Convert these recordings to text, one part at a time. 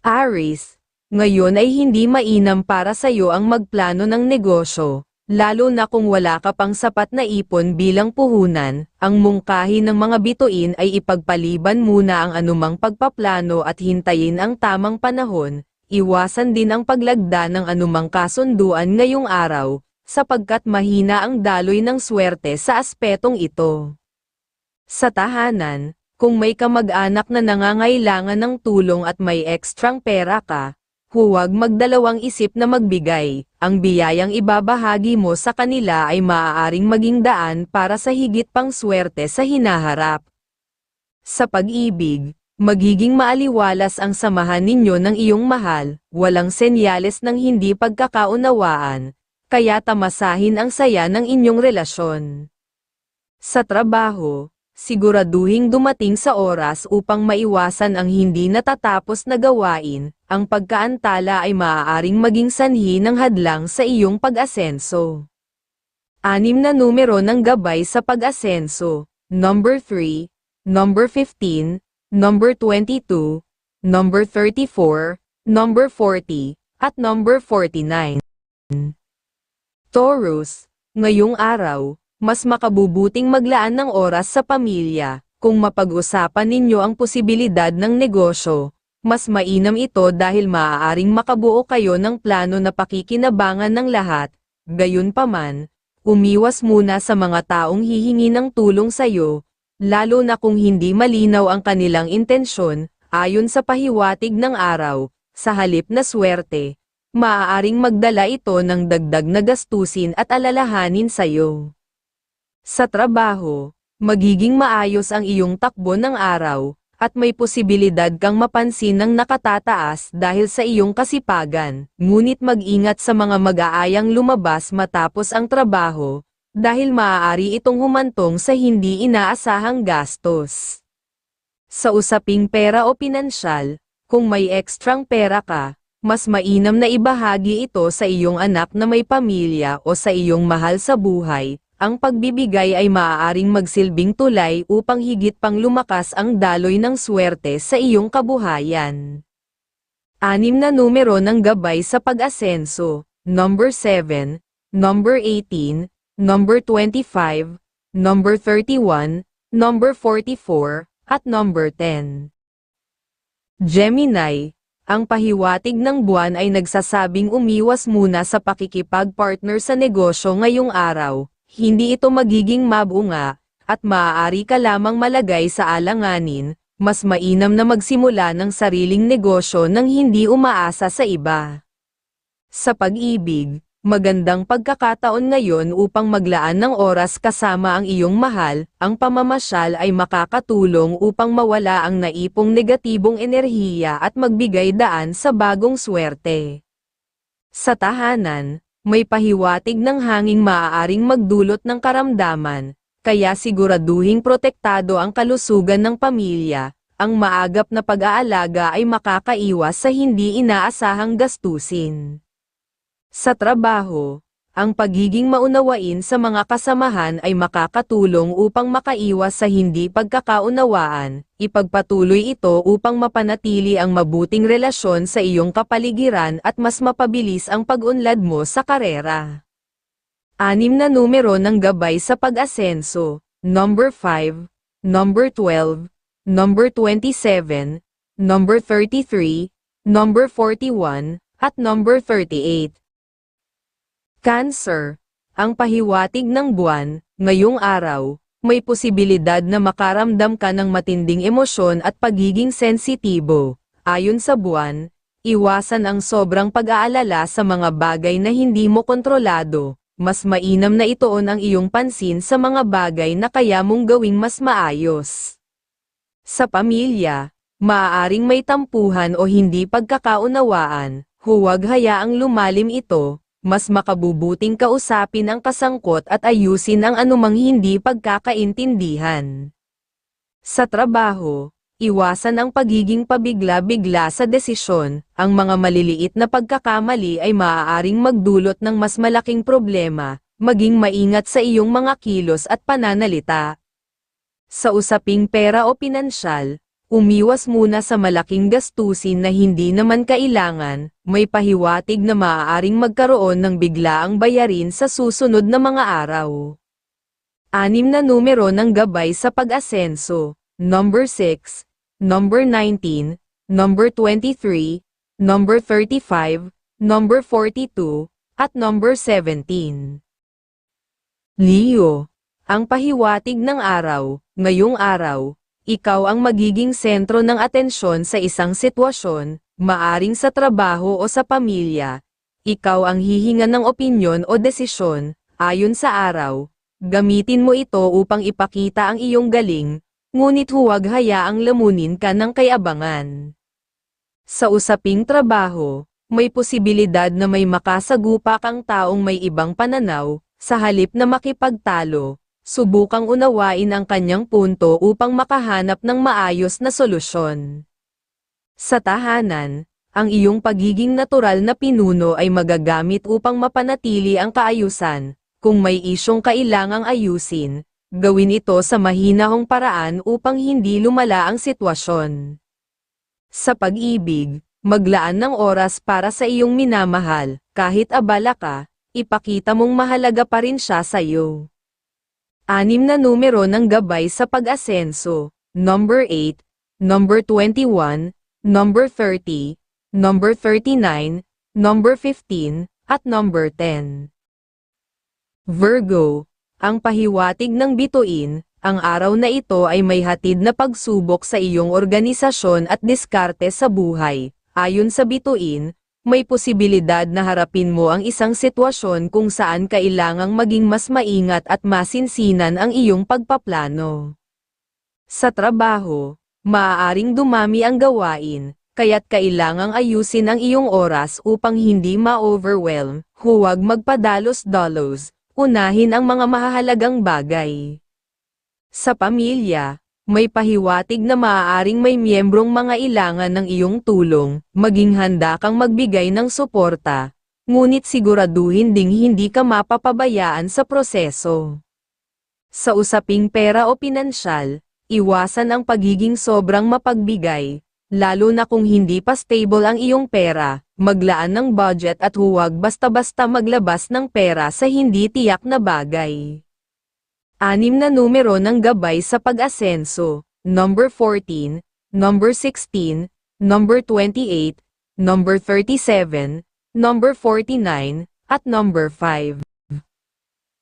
Aris, ngayon ay hindi mainam para sa'yo ang magplano ng negosyo, lalo na kung wala ka pang sapat na ipon bilang puhunan, ang mungkahi ng mga bituin ay ipagpaliban muna ang anumang pagpaplano at hintayin ang tamang panahon, iwasan din ang paglagda ng anumang kasunduan ngayong araw, sapagkat mahina ang daloy ng swerte sa aspetong ito. Sa tahanan, kung may kamag-anak na nangangailangan ng tulong at may ekstrang pera ka, huwag magdalawang isip na magbigay, ang biyayang ibabahagi mo sa kanila ay maaaring maging daan para sa higit pang swerte sa hinaharap. Sa pag-ibig, magiging maaliwalas ang samahan ninyo ng iyong mahal, walang senyales ng hindi pagkakaunawaan, kaya tamasahin ang saya ng inyong relasyon. Sa trabaho, siguraduhing dumating sa oras upang maiwasan ang hindi natatapos na gawain, ang pagkaantala ay maaaring maging sanhi ng hadlang sa iyong pag-asenso. Anim na numero ng gabay sa pag-asenso, number 3, number 15, number 22, number 34, number 40, at number 49. Taurus, ngayong araw, mas makabubuting maglaan ng oras sa pamilya, kung mapag-usapan ninyo ang posibilidad ng negosyo, mas mainam ito dahil maaaring makabuo kayo ng plano na pakikinabangan ng lahat, gayunpaman, umiwas muna sa mga taong hihingi ng tulong sayo, lalo na kung hindi malinaw ang kanilang intensyon, ayon sa pahiwatig ng araw, sa halip na swerte, maaaring magdala ito ng dagdag na gastusin at alalahanin sayo. Sa trabaho, magiging maayos ang iyong takbo ng araw, at may posibilidad kang mapansin ng nakatataas dahil sa iyong kasipagan, ngunit mag-ingat sa mga mag-aayang lumabas matapos ang trabaho, dahil maaari itong humantong sa hindi inaasahang gastos. Sa usaping pera o pinansyal, kung may ekstrang pera ka, mas mainam na ibahagi ito sa iyong anak na may pamilya o sa iyong mahal sa buhay, ang pagbibigay ay maaaring magsilbing tulay upang higit pang lumakas ang daloy ng swerte sa iyong kabuhayan. Anim na numero ng gabay sa pag-asenso, number 7, number 18, number 25, number 31, number 44, at number 10. Gemini, ang pahiwatig ng buwan ay nagsasabing umiwas muna sa pakikipag-partner sa negosyo ngayong araw, hindi ito magiging mabunga, at maaari ka lamang malagay sa alanganin, mas mainam na magsimula ng sariling negosyo nang hindi umaasa sa iba. Sa pag-ibig, magandang pagkakataon ngayon upang maglaan ng oras kasama ang iyong mahal, ang pamamasyal ay makakatulong upang mawala ang naipong negatibong enerhiya at magbigay daan sa bagong swerte. Sa tahanan, may pahiwatig ng hanging maaaring magdulot ng karamdaman, kaya siguraduhing protektado ang kalusugan ng pamilya, ang maagap na pag-aalaga ay makakaiwas sa hindi inaasahang gastusin. Sa trabaho, ang pagiging maunawain sa mga kasamahan ay makakatulong upang makaiwas sa hindi pagkakaunawaan, ipagpatuloy ito upang mapanatili ang mabuting relasyon sa iyong kapaligiran at mas mapabilis ang pag-unlad mo sa karera. Anim na numero ng gabay sa pag-asenso, number 5, number 12, number 27, number 33, number 41, at number 38. Cancer, ang pahiwatig ng buwan, ngayong araw, may posibilidad na makaramdam ka ng matinding emosyon at pagiging sensitibo. Ayon sa buwan, iwasan ang sobrang pag-aalala sa mga bagay na hindi mo kontrolado. Mas mainam na itoon ang iyong pansin sa mga bagay na kaya mong gawing mas maayos. Sa pamilya, maaaring may tampuhan o hindi pagkakaunawaan, huwag hayaang lumalim ito, mas makabubuting kausapin ang kasangkot at ayusin ang anumang hindi pagkakaintindihan. Sa trabaho, iwasan ang pagiging pabigla-bigla sa desisyon, ang mga maliliit na pagkakamali ay maaaring magdulot ng mas malaking problema, maging maingat sa iyong mga kilos at pananalita. Sa usaping pera o pinansyal, Umiwas muna sa malaking gastusin na hindi naman kailangan, may pahiwatig na maaaring magkaroon ng biglaang bayarin sa susunod na mga araw. Anim na numero ng gabay sa pag-asenso, number 6, number 19, number 23, number 35, number 42, at number 17. Leo, ang pahiwatig ng araw, ngayong araw, ikaw ang magiging sentro ng atensyon sa isang sitwasyon, maaring sa trabaho o sa pamilya. Ikaw ang hihinga ng opinyon o desisyon, ayon sa araw. Gamitin mo ito upang ipakita ang iyong galing, ngunit huwag hayaang lamunin ka ng kayabangan. Sa usaping trabaho, may posibilidad na may makasagupa kang taong may ibang pananaw, sa halip na makipagtalo, subukang unawain ang kanyang punto upang makahanap ng maayos na solusyon. Sa tahanan, ang iyong pagiging natural na pinuno ay magagamit upang mapanatili ang kaayusan. Kung may isyong kailangang ayusin, gawin ito sa mahinahong paraan upang hindi lumala ang sitwasyon. Sa pag-ibig, maglaan ng oras para sa iyong minamahal, kahit abala ka, ipakita mong mahalaga pa rin siya sa iyo. Anim na numero ng gabay sa pag-asenso, number 8, number 21, number 30, number 39, number 15, at number 10. Virgo, ang pahiwatig ng bituin, ang araw na ito ay may hatid na pagsubok sa iyong organisasyon at diskarte sa buhay. Ayon sa bituin, may posibilidad na harapin mo ang isang sitwasyon kung saan kailangang maging mas maingat at masinsinan ang iyong pagpaplano. Sa trabaho, maaaring dumami ang gawain, kaya't kailangang ayusin ang iyong oras upang hindi ma-overwhelm, huwag magpadalos-dalos, unahin ang mga mahahalagang bagay. Sa pamilya, may pahiwatig na maaaring may miyembrong mga ilangan ng iyong tulong, maging handa kang magbigay ng suporta, ngunit siguraduhin ding hindi ka mapapabayaan sa proseso. Sa usaping pera o pinansyal, iwasan ang pagiging sobrang mapagbigay, lalo na kung hindi pa stable ang iyong pera, maglaan ng budget at huwag basta-basta maglabas ng pera sa hindi tiyak na bagay. Anim na numero ng gabay sa pag-asenso, number 14, number 16, number 28, number 37, number 49, at number 5.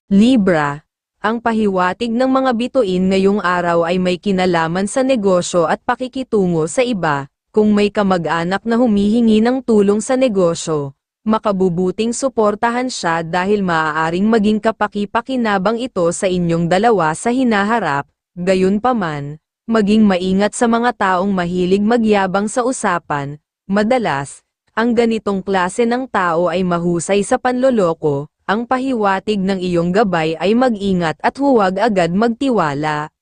Libra, ang pahiwatig ng mga bituin ngayong araw ay may kinalaman sa negosyo at pakikitungo sa iba, kung may kamag-anak na humihingi ng tulong sa negosyo, makabubuting suportahan siya dahil maaaring maging kapaki-pakinabang ito sa inyong dalawa sa hinaharap, gayunpaman, maging maingat sa mga taong mahilig magyabang sa usapan, madalas, ang ganitong klase ng tao ay mahusay sa panloloko, ang pahiwatig ng iyong gabay ay mag-ingat at huwag agad magtiwala.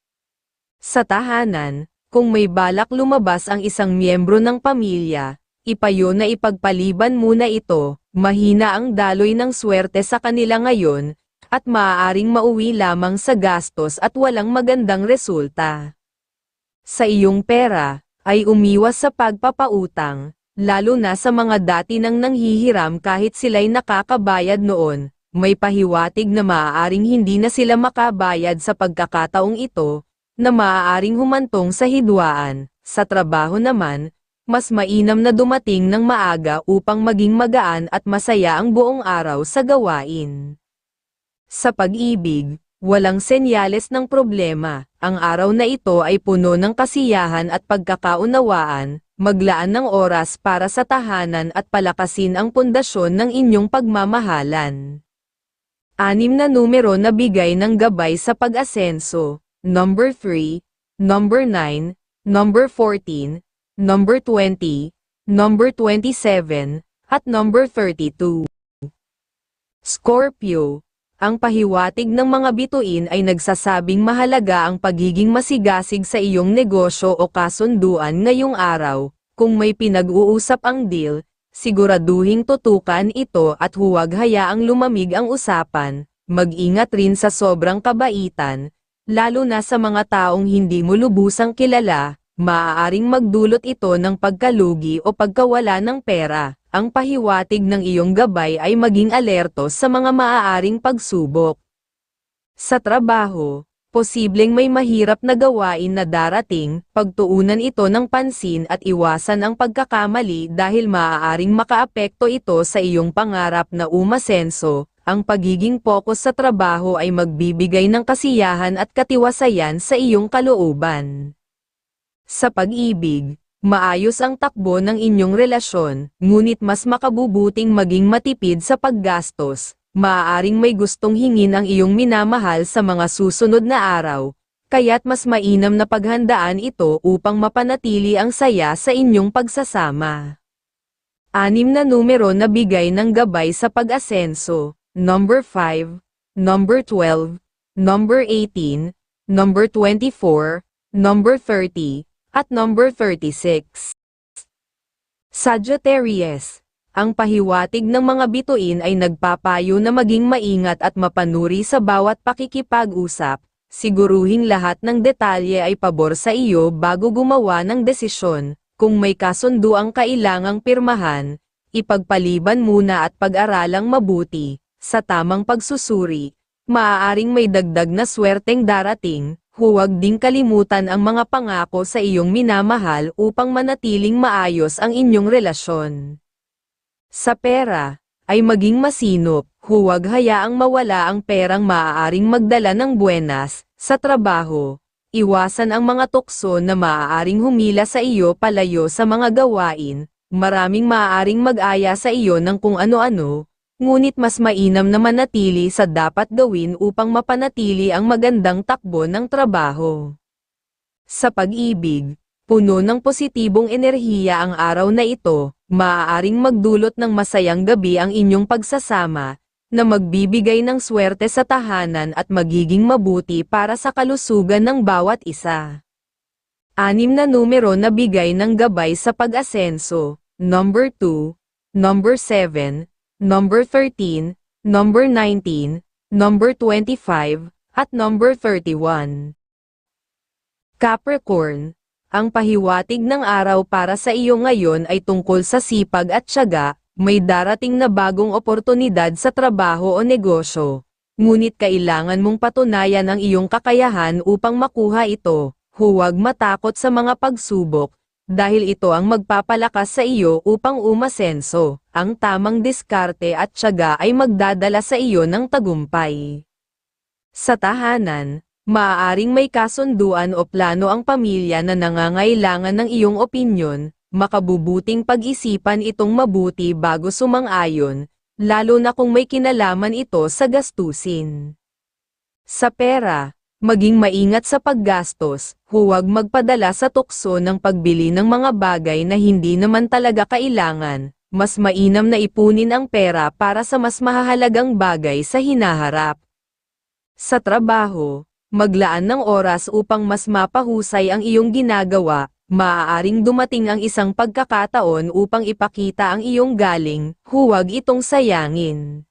Sa tahanan, kung may balak lumabas ang isang miyembro ng pamilya, ipayo na ipagpaliban muna ito, mahina ang daloy ng swerte sa kanila ngayon, at maaaring mauwi lamang sa gastos at walang magandang resulta. Sa iyong pera, ay umiwas sa pagpapautang, lalo na sa mga dati nang nanghihiram kahit sila'y nakakabayad noon, may pahiwatig na maaaring hindi na sila makabayad sa pagkakataong ito, na maaaring humantong sa hidwaan, sa trabaho naman, mas mainam na dumating ng maaga upang maging magaan at masaya ang buong araw sa gawain. Sa pag-ibig, walang senyales ng problema, ang araw na ito ay puno ng kasiyahan at pagkakaunawaan, maglaan ng oras para sa tahanan at palakasin ang pundasyon ng inyong pagmamahalan. Anim na numero na bigay ng gabay sa pag-asenso, number 3, number 9, number 14, number 20, number 27, at number 32. Scorpio, ang pahiwatig ng mga bituin ay nagsasabing mahalaga ang pagiging masigasig sa iyong negosyo o kasunduan ngayong araw, kung may pinag-uusap ang deal, siguraduhing tutukan ito at huwag hayaang lumamig ang usapan, mag-ingat rin sa sobrang kabaitan, lalo na sa mga taong hindi mo lubusang kilala, maaaring magdulot ito ng pagkalugi o pagkawala ng pera. Ang pahiwatig ng iyong gabay ay maging alerto sa mga maaaring pagsubok. Sa trabaho, posibleng may mahirap na gawain na darating, pagtuunan ito ng pansin at iwasan ang pagkakamali dahil maaaring makaapekto ito sa iyong pangarap na umasenso. Ang pagiging focus sa trabaho ay magbibigay ng kasiyahan at katiwasayan sa iyong kalooban. Sa pag-ibig, maayos ang takbo ng inyong relasyon, ngunit mas makabubuting maging matipid sa paggastos, maaaring may gustong hingin ang iyong minamahal sa mga susunod na araw, kaya't mas mainam na paghandaan ito upang mapanatili ang saya sa inyong pagsasama. Anim na numero na bigay ng gabay sa pag-asenso, number 5, number 12, number 18, number 24, number 30, at number 36. Sagittarius. Ang pahiwatig ng mga bituin ay nagpapayo na maging maingat at mapanuri sa bawat pakikipag-usap, siguruhing lahat ng detalye ay pabor sa iyo bago gumawa ng desisyon, kung may kasundo ang kailangang pirmahan, ipagpaliban muna at pag-aralang mabuti, sa tamang pagsusuri, maaaring may dagdag na swerteng darating, huwag ding kalimutan ang mga pangako sa iyong minamahal upang manatiling maayos ang inyong relasyon. Sa pera, ay maging masinop, huwag hayaang mawala ang perang maaaring magdala ng buenas, sa trabaho. Iwasan ang mga tukso na maaaring humila sa iyo palayo sa mga gawain, maraming maaaring mag-aya sa iyo ng kung ano-ano, ngunit mas mainam na manatili sa dapat gawin upang mapanatili ang magandang takbo ng trabaho. Sa pag-ibig, puno ng positibong enerhiya ang araw na ito, maaaring magdulot ng masayang gabi ang inyong pagsasama, na magbibigay ng swerte sa tahanan at magiging mabuti para sa kalusugan ng bawat isa. Anim na numero na bigay ng gabay sa pag-asenso, number 2, number 7, number 13, number 19, number 25, at number 31. Capricorn, ang pahiwatig ng araw para sa iyo ngayon ay tungkol sa sipag at tiyaga, may darating na bagong oportunidad sa trabaho o negosyo. Ngunit kailangan mong patunayan ang iyong kakayahan upang makuha ito. Huwag matakot sa mga pagsubok, dahil ito ang magpapalakas sa iyo upang umasenso. Ang tamang diskarte at tiyaga ay magdadala sa iyo ng tagumpay. Sa tahanan, Maaaring may kasunduan o plano ang pamilya na nangangailangan ng iyong opinyon, makabubuting pag-isipan itong mabuti bago sumang-ayon, lalo na kung may kinalaman ito sa gastusin. Sa pera, maging maingat sa paggastos, huwag magpadala sa tukso ng pagbili ng mga bagay na hindi naman talaga kailangan, mas mainam na ipunin ang pera para sa mas mahahalagang bagay sa hinaharap. Sa trabaho, maglaan ng oras upang mas mapahusay ang iyong ginagawa, maaaring dumating ang isang pagkakataon upang ipakita ang iyong galing, huwag itong sayangin.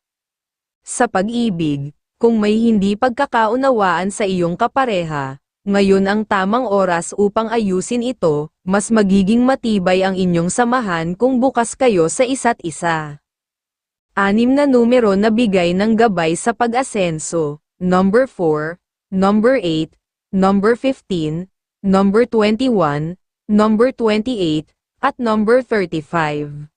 Sa pag-ibig, kung may hindi pagkakaunawaan sa iyong kapareha, ngayon ang tamang oras upang ayusin ito, mas magiging matibay ang inyong samahan kung bukas kayo sa isa't isa. Anim na numero na bigay ng gabay sa pag-asenso, number 4, number 8, number 15, number 21, number 28, at number 35.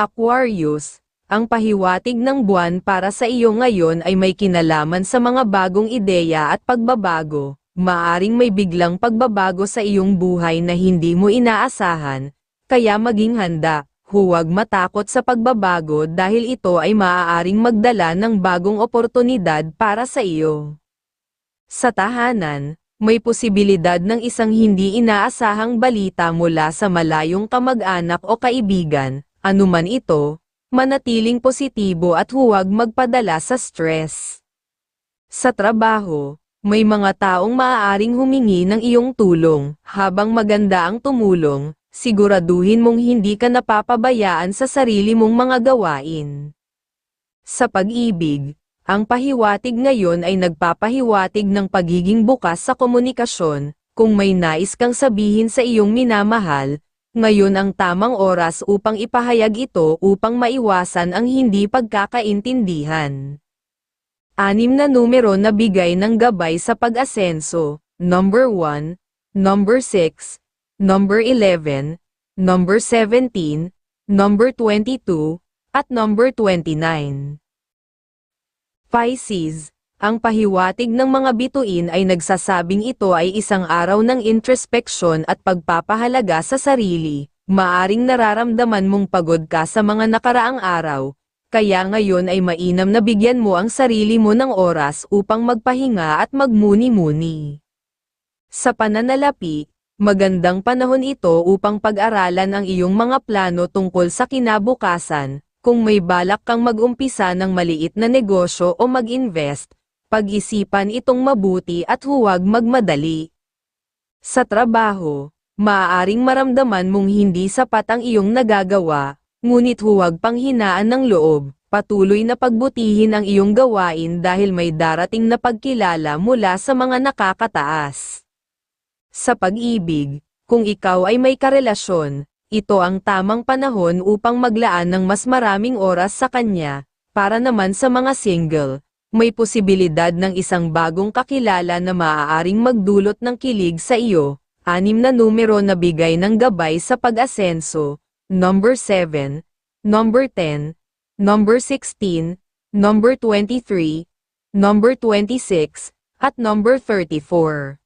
Aquarius, ang pahiwatig ng buwan para sa iyo ngayon ay may kinalaman sa mga bagong ideya at pagbabago. Maaring may biglang pagbabago sa iyong buhay na hindi mo inaasahan, kaya maging handa. Huwag matakot sa pagbabago dahil ito ay maaaring magdala ng bagong oportunidad para sa iyo. Sa tahanan, may posibilidad ng isang hindi inaasahang balita mula sa malayong kamag-anak o kaibigan, anuman ito, manatiling positibo at huwag magpadala sa stress. Sa trabaho, may mga taong maaaring humingi ng iyong tulong, habang maganda ang tumulong, siguraduhin mong hindi ka napapabayaan sa sarili mong mga gawain. Sa pag-ibig, ang pahiwatig ngayon ay nagpapahiwatig ng pagiging bukas sa komunikasyon, Kung may nais kang sabihin sa iyong minamahal, ngayon ang tamang oras upang ipahayag ito upang maiwasan ang hindi pagkakaintindihan. Anim na numero na bigay ng gabay sa pag-asenso, number 1, number 6, number 11, number 17, number 22, at number 29. Pisces, ang pahiwatig ng mga bituin ay nagsasabing ito ay isang araw ng introspeksyon at pagpapahalaga sa sarili. Maaring nararamdaman mong pagod ka sa mga nakaraang araw, kaya ngayon ay mainam na bigyan mo ang sarili mo ng oras upang magpahinga at magmuni-muni. Sa pananalapi, magandang panahon ito upang pag-aralan ang iyong mga plano tungkol sa kinabukasan, kung may balak kang mag-umpisa ng maliit na negosyo o mag-invest, pag-isipan itong mabuti at huwag magmadali. Sa trabaho, maaaring maramdaman mong hindi sapat ang iyong nagagawa, ngunit huwag panghinaan ng loob, patuloy na pagbutihin ang iyong gawain dahil may darating na pagkilala mula sa mga nakakataas. Sa pag-ibig, kung ikaw ay may karelasyon, ito ang tamang panahon upang maglaan ng mas maraming oras sa kanya, para naman sa mga single, may posibilidad ng isang bagong kakilala na maaaring magdulot ng kilig sa iyo, anim na numero na bigay ng gabay sa pag-asenso, number 7, number 10, number 16, number 23, number 26, at number 34.